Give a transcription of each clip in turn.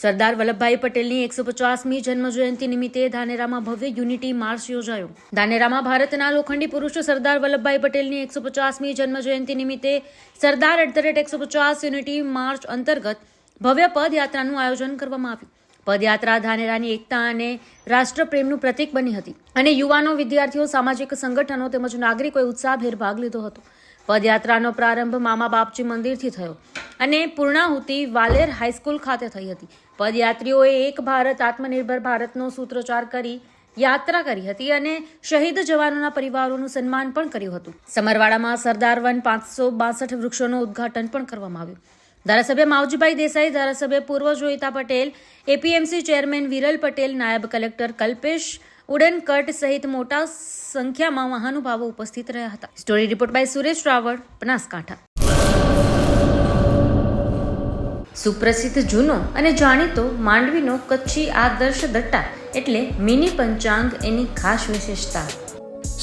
સરદાર વલ્લભભાઈ પટેલની એકસો પચાસમી જન્મજયંતિ નિમિત્તે ધાનેરામાં ભવ્ય યુનિટી માર્ચ યોજાયો. ધાનેરામાં ભારતના લોખંડી પુરુષ સરદાર વલ્લભભાઈ પટેલની એકસો પચાસમી જન્મજયંતિ નિમિત્તે સરદાર એટ ધ રેટ એકસો પચાસ યુનિટી માર્ચ અંતર્ગત ભવ્ય પદયાત્રાનું આયોજન કરવામાં આવ્યું. પદયાત્રા ધાનેરાની એકતા અને રાષ્ટ્રપ્રેમનું પ્રતીક બની હતી અને યુવાનો, વિદ્યાર્થીઓ, સામાજિક સંગઠનો તેમજ નાગરિકોએ ઉત્સાહભેર ભાગ લીધો હતો. પદયાત્રાનો પ્રારંભ મામા બાપજી મંદિરથી થયો અને પૂર્ણાહુતિ વાલેર હાઈસ્કૂલ ખાતે થઈ હતી. પદયાત્રીઓએ એક ભારત, આત્મનિર્ભર ભારતનો સૂત્રોચ્ચાર કરી યાત્રા કરી હતી અને શહીદ જવાનોના પરિવારોનું સન્માન પણ કર્યું હતું. સમરવાડામાં સરદાર વન પાંચસો બાસઠ વૃક્ષોનું ઉદ્ઘાટન પણ કરવામાં આવ્યું. ધારાસભ્ય માવજીભાઈ દેસાઈ, ધારાસભ્ય પૂર્વ જોઈતા પટેલ, એપીએમસી ચેરમેન વિરલ પટેલ, નાયબ કલેક્ટર કલ્પેશ ઉડનકટ સહિત મોટા સંખ્યામાં મહાનુભાવો ઉપસ્થિત રહ્યા હતા. Story report by Suresh Raval Banaskantha. સુપ્રસિદ્ધ જૂનો અને જાણીતો માંડવીનો કચ્છી આદર્શ દટ્ટા એટલે મિની પંચાંગ એની ખાસ વિશેષતા.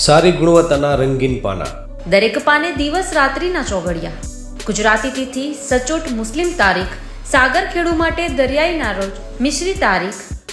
સારી ગુણવત્તાના રંગીન પાના. દરેક પાને દિવસ રાત્રિના ચોઘડિયા. ગુજરાતી તિથિ સચોટ મુસ્લિમ તારીખ સાગર ખેડુ માટે દરિયાઈના રોજ મિશ્રી તારીખ